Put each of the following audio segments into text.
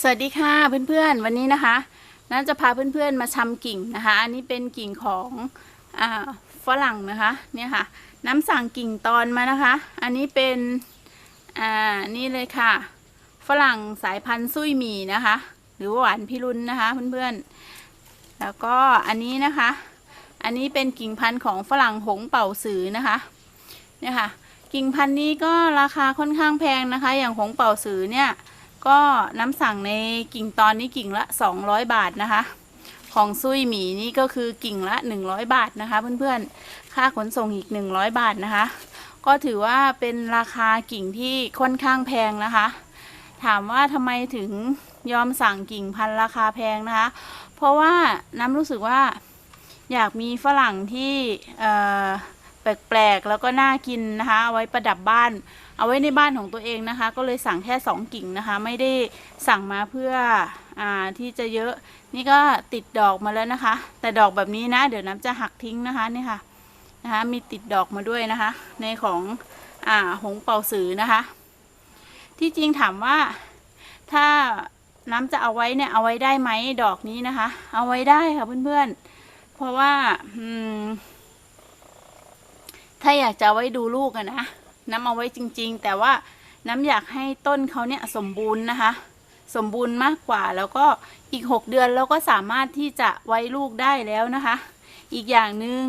สวัสดีค่ะเพื่อนๆ วันนี้นะคะน้าจะพาเพื่อนๆมาชำกิ่งนะคะ อันนี้เป็นกิ่งของอฝรั่งนะคะเนี่ยค่ะ น้ำสั่งกิ่งตอนมานะคะ อันนี้เป็นอ่านี่เลยค่ะ ฝรั่งสายพันธุ์ซุยหมี่นะคะ หรือว่าหวานพิรุณนะคะเพื่อนๆ แล้วก็อันนี้นะคะ อันนี้เป็นกิ่งพันธุ์ของฝรั่งหงเป่าสือนะคะเนี่ยค่ะ กิ่งพันธุ์นี้ก็ราคาค่อนข้างแพงนะคะ อย่างหงเป่าสือเนี่ย ก็น้ำสั่งในกิ่งตอนนี้กิ่งละ 200 บาทนะคะ ของซุยหมีนี่ก็คือกิ่งละ 100 บาทนะคะ เพื่อนๆ ค่าขนส่งอีก 100 บาทนะคะ ก็ถือว่าเป็นราคากิ่งที่ค่อนข้างแพงนะคะ ถามว่าทำไมถึงยอมสั่งกิ่งพันราคาแพงนะคะ เพราะว่าน้ำรู้สึกว่าอยากมีฝรั่งที่แปลกๆ แล้วก็น่ากินนะคะเอาไว้ประดับบ้าน เอาไว้ในบ้านของตัวเองนะคะ ก็เลยสั่งแค่สองกิ่งนะคะ ไม่ได้สั่งมาเพื่ออที่จะเยอะ นี่ก็ติดดอกมาแล้วนะคะ แต่ดอกแบบนี้นะ เดี๋ยวน้ำจะหักทิ้งนะคะนี่ค่ะนะคะมีติดดอกมาด้วยนะคะ ในของอ่าหงเป่าสือนะคะ ที่จริงถามว่าถ้าน้ำจะเอาไว้เนี่ยเอาไว้ได้ไหมดอกนี้นะคะ เอาไว้ได้ค่ะเพื่อนๆ เพราะว่าอืมถ้าอยากจะไว้ดูลูกอะนะ น้ำเอาไว้จริง ๆ แต่ว่าน้ำอยากให้ต้นเขาเนี่ยสมบูรณ์นะคะ สมบูรณ์มากกว่าแล้วก็อีก 6 เดือนเราก็สามารถที่จะไว้ลูกได้แล้วนะคะ อีกอย่างหนึ่ง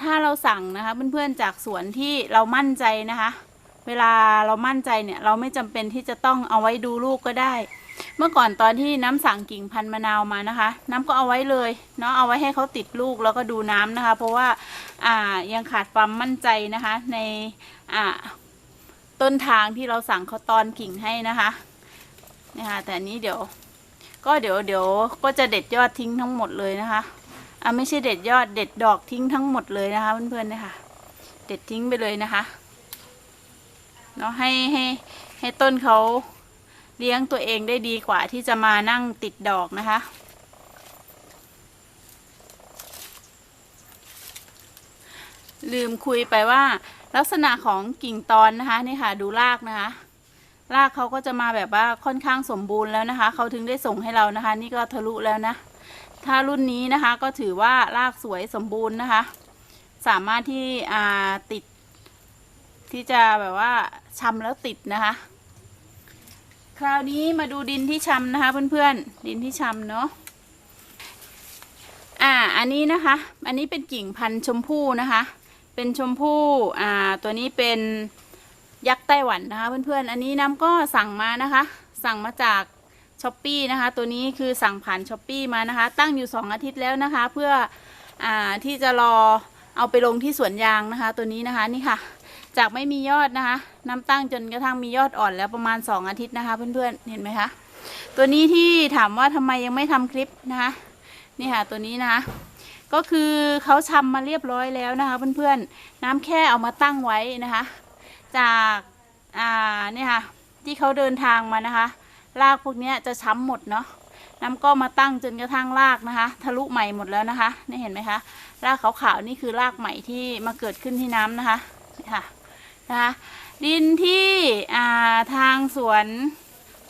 ถ้าเราสั่งนะคะเพื่อนๆจากสวนที่เรามั่นใจนะคะ เวลาเรามั่นใจเนี่ยเราไม่จำเป็นที่จะต้องเอาไว้ดูลูกก็ได้ เมื่อก่อนตอนที่น้ำสั่งกิ่งพันธุ์มะนาวมานะคะ น้ำก็เอาไว้เลยเนาะเอาไว้ให้เขาติดลูกแล้วก็ดูน้ำนะคะ เพราะว่าอ่ายังขาดความมั่นใจนะคะในอ่า ต้นทางที่เราสั่งเขาตอนกิ่งให้นะคะนะคะแต่อันนี้เดี๋ยว ก็เดี๋ยวเดี๋ยวก็จะเด็ดยอดทิ้งทั้งหมดเลยนะคะอ่าไม่ใช่เด็ดยอดเด็ดดอกทิ้งทั้งหมดเลยนะคะเพื่อนๆนะคะเด็ดทิ้งไปเลยนะคะเนาะให้ให้ให้ต้นเขาเลี้ยงตัวเองได้ดีกว่าที่จะมานั่งติดดอกนะคะ ลืมคุยไปว่าลักษณะของกิ่งตอนนะคะนี่ค่ะดูรากนะคะรากเขาก็จะมาแบบว่าค่อนข้างสมบูรณ์แล้วนะคะเขาถึงได้ส่งให้เรานะคะ นี่ก็ทะลุแล้วนะ ถ้ารุ่นนี้นะคะก็ถือว่ารากสวยสมบูรณ์นะคะ สามารถที่อ่าติด ที่จะแบบว่าชำแล้วติดนะคะ คราวนี้มาดูดินที่ชำนะคะ เพื่อนๆดินที่ชำเนาะอ่าอันนี้นะคะ อันนี้เป็นกิ่งพันธุ์ชมพู่นะคะ เป็นชมพู่อ่าตัวนี้เป็นยักษ์ไต้หวันนะคะเพื่อนๆ อันนี้น้ำก็สั่งมานะคะ สั่งมาจากช้อปปีนะคะ ตัวนี้คือสั่งผ่านช้อปปีมานะคะ ตั้งอยู่ 2 อาทิตย์แล้วนะคะ เพื่ออ่าที่จะรอเอาไปลงที่สวนยางนะคะ ตัวนี้นะคะนี่ค่ะ จากไม่มียอดนะคะ น้ำตั้งจนกระทั่งมียอดอ่อนแล้วประมาณ 2 อาทิตย์นะคะเพื่อนๆเห็นไหมคะตัวนี้ที่ถามว่าทำไมยังไม่ทำคลิปนะคะ นี่ค่ะตัวนี้นะคะ ก็คือเขาชำมาเรียบร้อยแล้วนะคะ เพื่อนๆน้ำแค่เอามาตั้งไว้นะคะ จากอ่าเนี่ยค่ะที่เขาเดินทางมานะคะรากพวกนี้จะช้ำหมดเนาะน้ำก็มาตั้งจนกระทั่งรากนะคะ ทะลุใหม่หมดแล้วนะคะนี่เห็นไหมคะรากขาวๆนี่คือรากใหม่ที่มาเกิดขึ้นที่น้ำนะคะนี่ค่ะนะคะดินที่อ่าทางสวน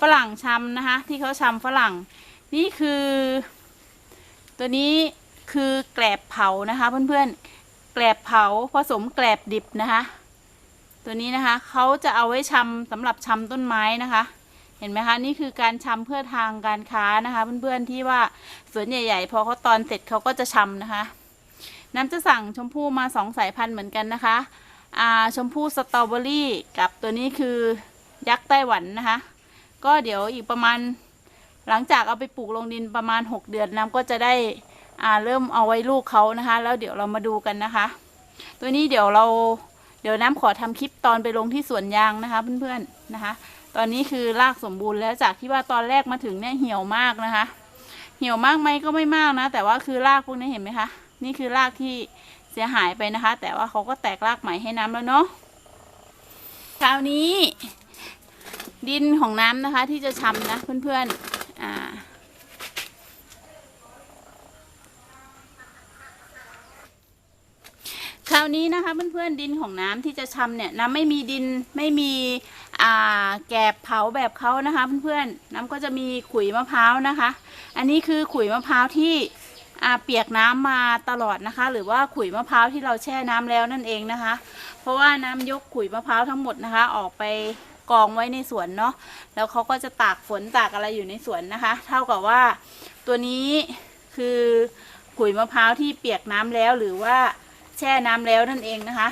ฝรั่งชำนะคะ ที่เขาชำฝรั่ง นี่คือ ตัวนี้ คือแกลบเผานะคะเพื่อนๆ แกลบเผาผสมแกลบดิบนะคะ ตัวนี้นะคะเขาจะเอาไว้ชำสำหรับชำต้นไม้นะคะ เห็นไหมคะนี่คือการชำเพื่อทางการค้านะคะเพื่อนๆที่ว่าสวนใหญ่ๆพอเขาตอนเสร็จเขาก็จะชำนะคะ น้ำจะสั่งชมพู่มาสองสายพันธุ์เหมือนกันนะคะอ่าชมพู่สตรอเบอรี่กับตัวนี้คือยักษ์ไต้หวันนะคะ ก็เดี๋ยวอีกประมาณหลังจากเอาไปปลูกลงดินประมาณ 6 เดือนน้ำก็จะได้ อ่าเริ่มเอาไว้ลูกเขานะคะ แล้วเดี๋ยวเรามาดูกันนะคะ ตัวนี้เดี๋ยวเราเดี๋ยวน้ำขอทำคลิปตอนไปลงที่สวนยางนะคะ เพื่อนๆนะคะ ตอนนี้คือรากสมบูรณ์แล้วจากที่ว่าตอนแรกมาถึงเนี่ยเหี่ยวมากนะคะ เหี่ยวมากไหมก็ไม่มากนะ แต่ว่าคือรากพวกนี้เห็นไหมคะนี่คือรากที่เสียหายไปนะคะ แต่ว่าเขาก็แตกรากใหม่ให้น้ำแล้วเนาะคราวนี้ ดินของน้ำนะคะ ที่จะชำนะเพื่อนๆอ่า คราวนี้นะคะเพื่อนๆดินของน้ำที่จะชำเนี่ยน้ำไม่มีดินไม่มีอ่าแกบเผาแบบเขานะคะเพื่อนๆน้ำก็จะมีขุยมะพร้าวนะคะ อันนี้คือขุยมะพร้าวที่อ่าเปียกน้ำมาตลอดนะคะ หรือว่าขุยมะพร้าวที่เราแช่น้ำแล้วนั่นเองนะคะ เพราะว่าน้ำยกขุยมะพร้าวทั้งหมดนะคะ ออกไปกองไว้ในสวนเนาะแล้วเขาก็จะตากฝนตากอะไรอยู่ในสวนนะคะ เท่ากับว่าตัวนี้คือขุยมะพร้าวที่เปียกน้ำแล้วหรือว่า ช่น้ำแล้วนั่นเองนะคะ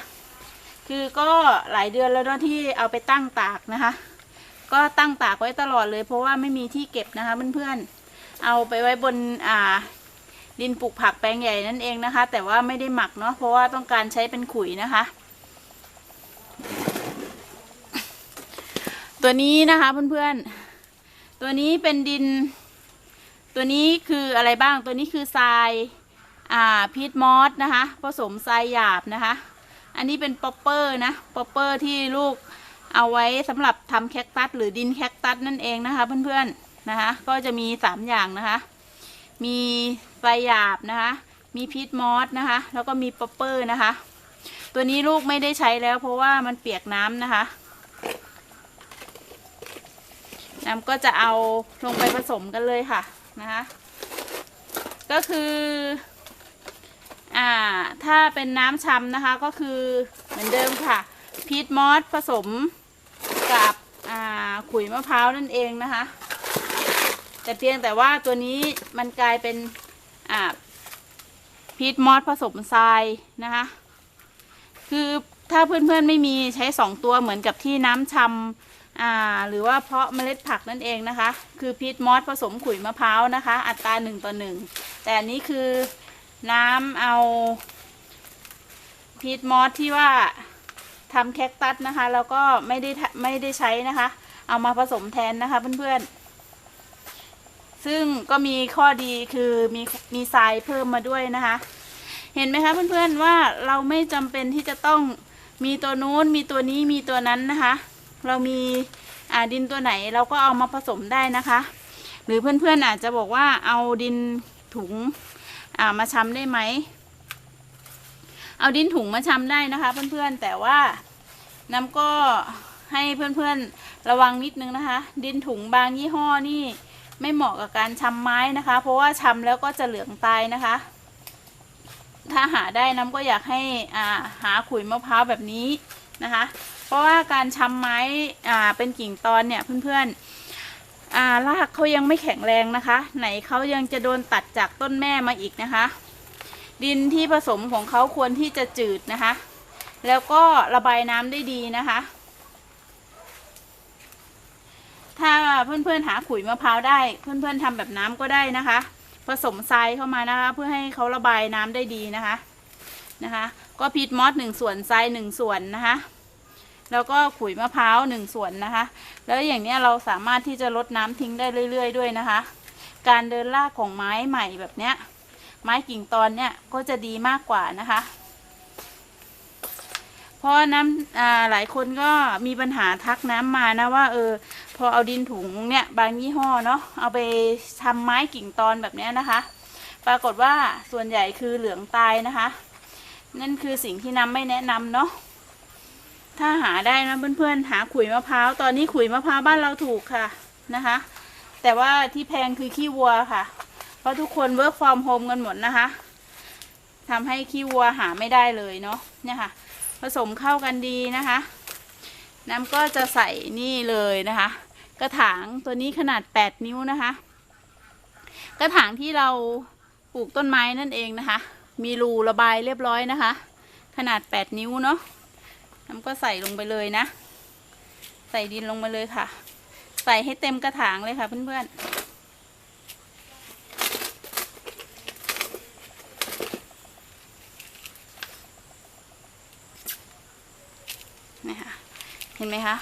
คือก็หลายเดือนแล้วเนาะที่เอาไปตั้งตากนะคะ ก็ตั้งตากไว้ตลอดเลย เพราะว่าไม่มีที่เก็บนะคะเพื่อนๆเอาไปไว้บนอ่าดินปลูกผักแปลงใหญ่นั่นเองนะคะ แต่ว่าไม่ได้หมักเนาะเพราะว่าต้องการใช้เป็นขุยนะคะ ตัวนี้นะคะเพื่อนๆตัวนี้เป็นดิน ตัวนี้คืออะไรบ้างตัวนี้คือทราย อ่าพีทมอสนะคะ ผสมทรายหยาบนะคะ อันนี้เป็นป๊อปเปอร์นะป๊อปเปอร์ที่ลูกเอาไว้สำหรับทำแคคตัสหรือดินแคคตัสนั่นเองนะคะเพื่อนๆนะคะ ก็จะมีสามอย่างนะคะ มีทรายหยาบนะคะ มีพีทมอสนะคะ แล้วก็มีป๊อปเปอร์นะคะ ตัวนี้ลูกไม่ได้ใช้แล้วเพราะว่ามันเปียกน้ำนะคะน้ำก็จะเอาลงไปผสมกันเลยค่ะนะคะ ก็คือ อ่าถ้าเป็นน้ำชำนะคะก็คือเหมือนเดิมค่ะพีทมอสผสมกับอ่าขุยมะพร้าวนั่นเองนะคะ แต่เพียงแต่ว่าตัวนี้มันกลายเป็นอ่าพีทมอสผสมทรายนะคะ คือถ้าเพื่อนๆไม่มีใช้สองตัวเหมือนกับที่น้ำชำอ่าหรือว่าเพาะเมล็ดผักนั่นเองนะคะ คือพีทมอสผสมขุยมะพร้าวนะคะ อัตราหนึ่งต่อหนึ่งแต่อันนี้คือ น้ำเอาพีทมอสที่ว่าทำแคคตัสนะคะ แล้วก็ไม่ได้ไม่ได้ใช้นะคะ เอามาผสมแทนนะคะเพื่อนๆ ซึ่งก็มีข้อดีคือมีมีทรายเพิ่มมาด้วยนะคะ เห็นไหมคะเพื่อนๆว่าเราไม่จำเป็นที่จะต้องมีตัวนู้นมีตัวนี้มีตัวนั้นนะคะ เรามีอ่าดินตัวไหนเราก็เอามาผสมได้นะคะ หรือเพื่อนๆอาจจะบอกว่าเอาดินถุง อ่ามาชำได้ไหม เอาดินถุงมาชำได้นะคะ เพื่อนๆ แต่ว่าน้ำก็ให้เพื่อนๆระวังนิดนึงนะคะ ดินถุงบางยี่ห้อนี่ไม่เหมาะกับการชำไม้นะคะ เพราะว่าชำแล้วก็จะเหลืองตายนะคะ ถ้าหาได้น้ำก็อยากให้อ่าหาขุยมะพร้าวแบบนี้นะคะ เพราะว่าการชำไม้อ่าเป็นกิ่งตอนเนี่ยเพื่อนๆ อ่ารากเขายังไม่แข็งแรงนะคะ ไหนเขายังจะโดนตัดจากต้นแม่มาอีกนะคะ ดินที่ผสมของเขาควรที่จะจืดนะคะ แล้วก็ระบายน้ำได้ดีนะคะ ถ้าเพื่อนๆหาขุยมะพร้าวได้ เพื่อนๆทำแบบน้ำก็ได้นะคะ ผสมทรายเข้ามานะคะ เพื่อให้เขาระบายน้ำได้ดีนะคะนะคะ ก็พีทมอสหนึ่งส่วนทรายหนึ่งส่วนนะคะ แล้วก็ขุยมะพร้าวหนึ่งส่วนนะคะ แล้วอย่างนี้เราสามารถที่จะลดน้ำทิ้งได้เรื่อย ๆ ด้วยนะคะ การเดินลากของไม้ใหม่แบบเนี้ย ไม้กิ่งตอนเนี่ยก็จะดีมากกว่านะคะเพราะน้ำอ่าหลายคนก็มีปัญหาทักน้ำมานะว่าเออพอเอาดินถุงเนี่ยบางยี่ห้อเนาะเอาไปทำไม้กิ่งตอนแบบนี้นะคะ ปรากฏว่าส่วนใหญ่คือเหลืองตายนะคะ นั่นคือสิ่งที่น้ำไม่แนะนำเนาะ ถ้าหาได้นะเพื่อนๆหาขุยมะพร้าวตอนนี้ขุยมะพร้าวบ้านเราถูกค่ะนะคะ แต่ว่าที่แพงคือขี้วัวค่ะ เพราะทุกคนเวิร์กฟอร์มโฮมกันหมดนะคะทำให้ขี้วัวหาไม่ได้เลยเนาะเนี่ยค่ะ ผสมเข้ากันดีนะคะ น้ำก็จะใส่นี่เลยนะคะ กระถางตัวนี้ขนาด 8 นิ้วนะคะ กระถางที่เราปลูกต้นไม้นั่นเองนะคะ มีรูระบายเรียบร้อยนะคะ ขนาด 8 นิ้วเนาะ น้ำก็ใส่ลงไปเลยนะ ใส่ดินลงไปเลยค่ะ ใส่ให้เต็มกระถางเลยค่ะเพื่อนๆนี่ค่ะเห็นไหมคะ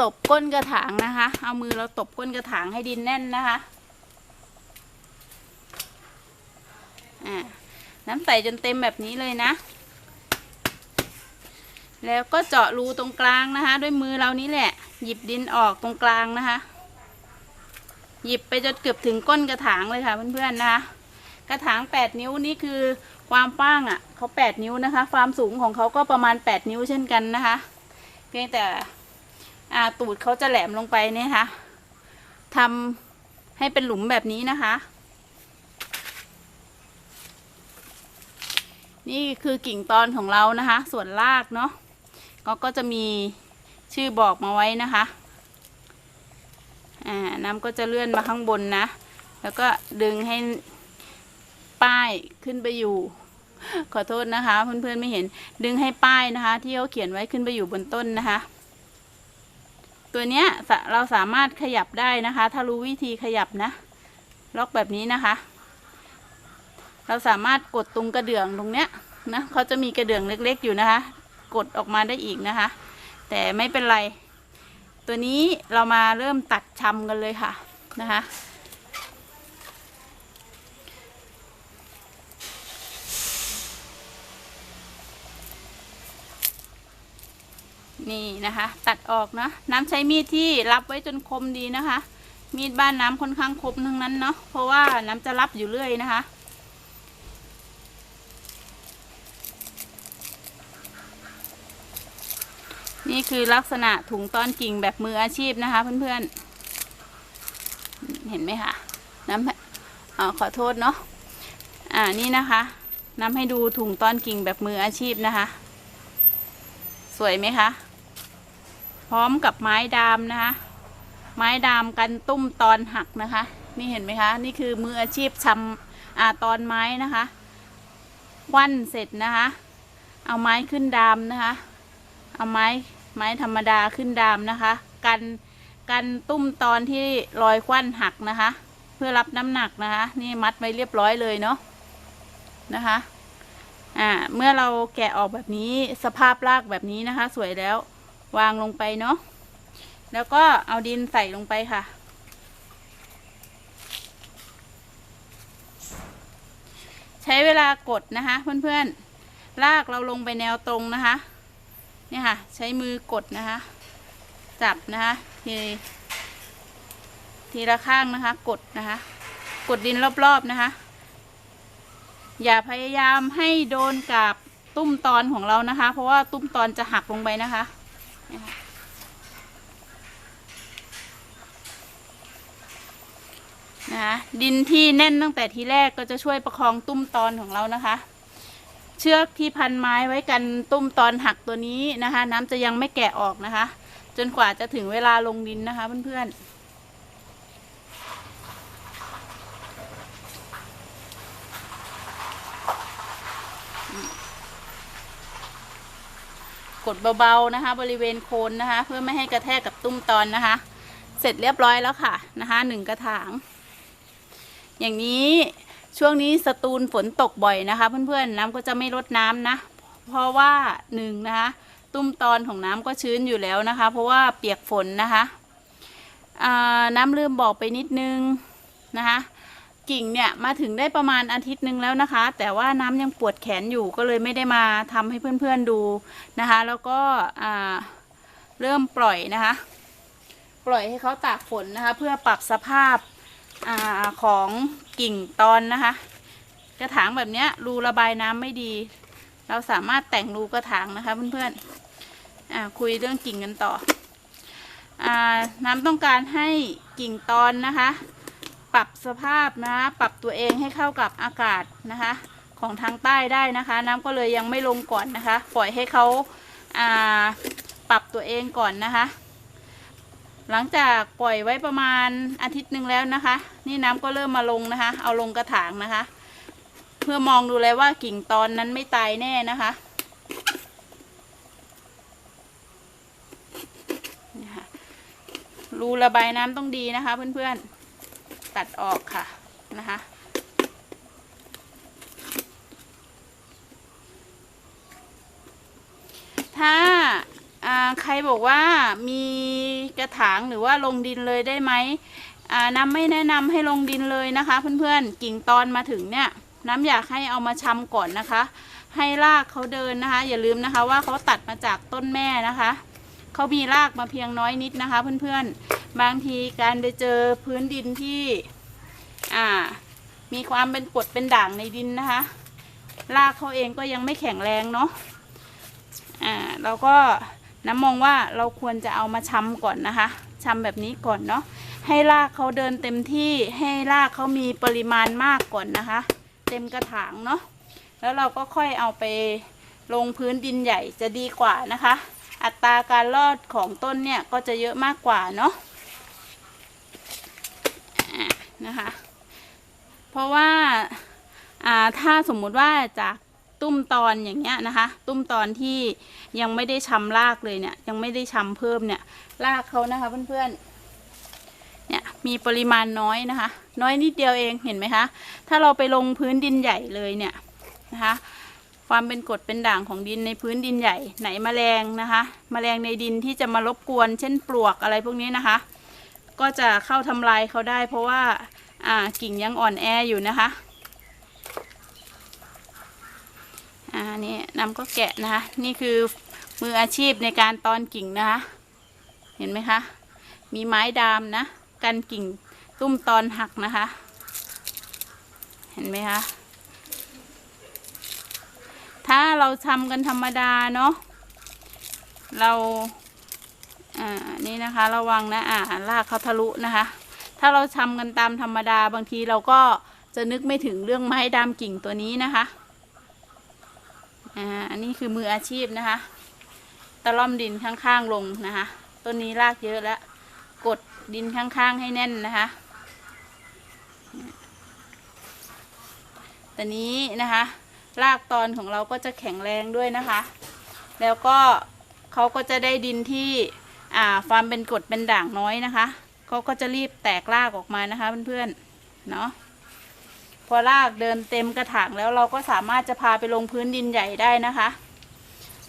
ตบก้นกระถางนะคะ เอามือเราตบก้นกระถางให้ดินแน่นนะคะอ่าน้ำใส่จนเต็มแบบนี้เลยนะ แล้วก็เจาะรูตรงกลางนะคะ ด้วยมือเรานี้แหละ หยิบดินออกตรงกลางนะคะ หยิบไปจนเกือบถึงก้นกระถางเลยค่ะเพื่อนๆนะคะ กระถาง 8 นิ้วนี่คือความกว้างอะเขา 8 นิ้วนะคะ ความสูงของเขาก็ประมาณ 8 นิ้วเช่นกันนะคะ เพียงแต่อาตูดเขาจะแหลมลงไปเนี่ยค่ะทำให้เป็นหลุมแบบนี้นะคะ นี่คือกิ่งตอนของเรานะคะ ส่วนรากเนาะ ก็ก็จะมีชื่อบอกมาไว้นะคะอ่าน้ำก็จะเลื่อนมาข้างบนนะ แล้วก็ดึงให้ป้ายขึ้นไปอยู่ ขอโทษนะคะ เพื่อนๆไม่เห็นดึงให้ป้ายนะคะ ที่เขาเขียนไว้ขึ้นไปอยู่บนต้นนะคะ ตัวเนี้ยเราสามารถขยับได้นะคะ ถ้ารู้วิธีขยับนะ ล็อกแบบนี้นะคะ เราสามารถกดตรงกระเดื่องตรงเนี้ยนะเขาจะมีกระเดื่องเล็ก ๆ อยู่นะคะ กดออกมาได้อีกนะคะ แต่ไม่เป็นไร ตัวนี้เรามาเริ่มตัดชำกันเลยค่ะนะคะนี่นะคะ ตัดออกนะน้ำใช้มีดที่รับไว้จนคมดีนะคะ มีดบ้านน้ำค่อนข้างคมทั้งนั้นเนาะเพราะว่าน้ำจะรับอยู่เรื่อยนะคะ นี่คือลักษณะถุงต้อนกิ่งแบบมืออาชีพนะคะ เพื่อนๆ เห็นไหมคะน้ำอขอโทษเนาะอ่านี่นะคะน้ำให้ดูถุงต้อนกิ่งแบบมืออาชีพนะคะ สวยไหมคะพร้อมกับไม้ดามนะคะ ไม้ดามกันตุ้มตอนหักนะคะ นี่เห็นไหมคะ นี่คือมืออาชีพชำอาตอนไม้นะคะวันเสร็จนะคะ เอาไม้ขึ้นดามนะคะ เอาไม้ ไม้ธรรมดาขึ้นดามนะคะ กันกันตุ้มตอนที่รอยควันหักนะคะ เพื่อรับน้ำหนักนะคะ นี่มัดไว้เรียบร้อยเลยเนาะนะคะอ่าเมื่อเราแกะออกแบบนี้สภาพรากแบบนี้นะคะ สวยแล้ววางลงไปเนาะแล้วก็เอาดินใส่ลงไปค่ะ ใช้เวลากดนะคะ เพื่อนๆรากเราลงไปแนวตรงนะคะ เนี่ยค่ะ ใช้มือกดนะคะ จับนะคะทีทีละข้างนะคะ กดนะคะ กดดินรอบๆนะคะ อย่าพยายามให้โดนกับตุ้มตอนของเรานะคะ เพราะว่าตุ้มตอนจะหักลงไปนะคะนี่ค่ะนะคะดินที่แน่นตั้งแต่ทีแรกก็จะช่วยประคองตุ้มตอนของเรานะคะ เชือกที่พันไม้ไว้กันตุ้มตอนหักตัวนี้นะคะ น้ำจะยังไม่แกะออกนะคะ จนกว่าจะถึงเวลาลงดินนะคะเพื่อนๆกดเบาๆนะคะ บริเวณโคนนะคะ เพื่อไม่ให้กระแทกกับตุ้มตอนนะคะ เสร็จเรียบร้อยแล้วค่ะนะคะหนึ่งกระถาง อย่างนี้ ช่วงนี้สตูลฝนตกบ่อยนะคะ เพื่อนๆน้ำก็จะไม่ลดน้ำนะ เพราะว่าหนึ่งนะคะ ตุ้มตอนของน้ำก็ชื้นอยู่แล้วนะคะ เพราะว่าเปียกฝนนะคะน้ำลืมบอกไปนิดนึงนะคะกิ่งเนี่ยมาถึงได้ประมาณอาทิตย์หนึ่งแล้วนะคะ แต่ว่าน้ำยังปวดแขนอยู่ก็เลยไม่ได้มาทำให้เพื่อนๆดูนะคะ แล้วก็เริ่มปล่อยนะคะ ปล่อยให้เขาตากฝนนะคะ เพื่อปรับสภาพ อของกิ่งตอนนะคะ กระถางแบบนี้รูระบายน้ำไม่ดี เราสามารถแต่งรูกระถางนะคะเพื่อนๆคุยเรื่องกิ่งกันต่ออน้ำต้องการให้กิ่งตอนนะคะ ปรับสภาพนะคะปรับตัวเองให้เข้ากับอากาศนะคะ ของทางใต้ได้นะคะ น้ำก็เลยยังไม่ลงก่อนนะคะ ปล่อยให้เขาปรับตัวเองก่อนนะคะ หลังจากปล่อยไว้ประมาณอาทิตย์หนึ่งแล้วนะคะ นี่น้ำก็เริ่มมาลงนะคะ เอาลงกระถางนะคะ เพื่อมองดูเลยว่ากิ่งตอนนั้นไม่ตายแน่นะคะนี่ค่ะรูระบายน้ำต้องดีนะคะ เพื่อนๆตัดออกค่ะนะคะ ถ้าอ่า ใครบอกว่ามีกระถางหรือว่าลงดินเลยได้ไหมน้ำไม่แนะนำให้ลงดินเลยนะคะ เพื่อนๆกิ่งตอนมาถึงเนี่ย น้ำอยากให้เอามาชำก่อนนะคะ ให้รากเขาเดินนะคะ อย่าลืมนะคะว่าเขาตัดมาจากต้นแม่นะคะเขามีรากมาเพียงน้อยนิดนะคะ เพื่อนๆบางทีการไปเจอพื้นดินที่อ่า มีความเป็นกรดเป็นด่างในดินนะคะรากเขาเองก็ยังไม่แข็งแรงเนาะอ่าเราก็ น้ำมองว่าเราควรจะเอามาช้ำก่อนนะคะช้ำแบบนี้ก่อนเนาะให้รากเขาเดินเต็มที่ให้รากเขามีปริมาณมากก่อนนะคะ เต็มกระถางเนาะแล้วเราก็ค่อยเอาไปลงพื้นดินใหญ่จะดีกว่านะคะ อัตราการรอดของต้นเนี่ยก็จะเยอะมากกว่าเนาะนะคะ เพราะว่าอ่าถ้าสมมุติว่าจาก ตุ้มตอนอย่างเงี้ยนะคะ ตุ้มตอนที่ยังไม่ได้ชำรากเลยเนี่ยยังไม่ได้ชำเพิ่มเนี่ยรากเขานะคะเพื่อนๆเนี่ยมีปริมาณน้อยนะคะ น้อยนิดเดียวเองเห็นไหมคะ ถ้าเราไปลงพื้นดินใหญ่เลยเนี่ยนะคะความเป็นกรดเป็นด่างของดินในพื้นดินใหญ่ไหนแมลงนะคะแมลงในดินที่จะมารบกวน เช่นปลวกอะไรพวกนี้นะคะ ก็จะเข้าทำลายเขาได้ เพราะว่าอ่ากิ่งยังอ่อนแออยู่นะคะ อ่านี่น้ำก็แกะนะคะ นี่คือมืออาชีพในการตอนกิ่งนะคะ เห็นไหมคะ มีไม้ดามนะ กันกิ่งตุ้มตอนหักนะคะ เห็นไหมคะ ถ้าเราทำกันธรรมดาเนาะ เราอ่านี่นะคะระวังนะอ่าลากเขาทะลุนะคะ ถ้าเราทำกันตามธรรมดาบางทีเราก็จะนึกไม่ถึงเรื่องไม้ดามกิ่งตัวนี้นะคะ อ่าอันนี้คือมืออาชีพนะคะ ตะล่อมดินข้างๆลงนะคะ ต้นนี้รากเยอะแล้ว กดดินข้างๆให้แน่นนะคะแต่นี้นะคะรากตอนของเราก็จะแข็งแรงด้วยนะคะ แล้วก็เขาก็จะได้ดินที่อ่าความเป็นกรดเป็นด่างน้อยนะคะเขาก็จะรีบแตกรากออกมานะคะเพื่อนๆเนาะ พอรากเดินเต็มกระถางแล้วเราก็สามารถจะพาไปลงพื้นดินใหญ่ได้นะคะ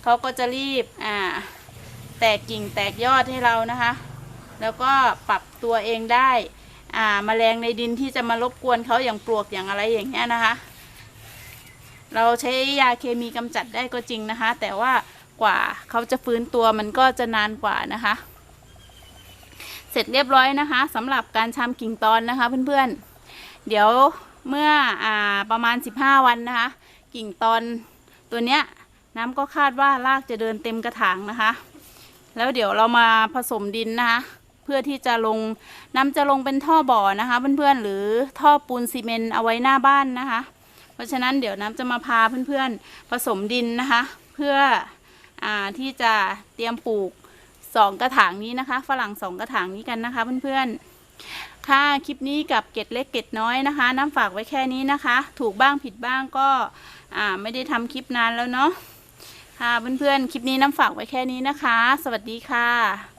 เขาก็จะรีบอ่าแตกกิ่งแตกยอดให้เรานะคะ แล้วก็ปรับตัวเองได้อ่าแมลงในดินที่จะมารบกวนเขาอย่างปลวกอย่างอะไรอย่างเงี้ยนะคะ เราใช้ยาเคมีกำจัดได้ก็จริงนะคะ แต่ว่ากว่าเขาจะฟื้นตัวมันก็จะนานกว่านะคะ เสร็จเรียบร้อยนะคะสำหรับการชำกิ่งตอนนะคะเพื่อนๆ เดี๋ยว เมื่ออประมาณ 15 วันนะคะ กิ่งตอนตัวเนี้ยน้ำก็คาดว่ารากจะเดินเต็มกระถางนะคะ แล้วเดี๋ยวเรามาผสมดินนะคะ เพื่อที่จะลงน้ำจะลงเป็นท่อบ่อนะคะเพื่อนๆหรือท่อปูนซีเมนต์เอาไว้หน้าบ้านนะคะ เพราะฉะนั้นเดี๋ยวน้ำจะมาพาเพื่อนๆผสมดินนะคะ เพื่ออที่จะเตรียมปลูกสองกระถางนี้นะคะ ฝรั่งสองกระถางนี้กันนะคะเพื่อนๆ ค่ะ คลิปนี้กับเกตเล็กเกตน้อยนะคะ น้ำฝากไว้แค่นี้นะคะ ถูกบ้างผิดบ้างก็อ่าไม่ได้ทำคลิปนานแล้วเนาะค่ะเพื่อนๆ คลิปนี้น้ำฝากไว้แค่นี้นะคะ สวัสดีค่ะ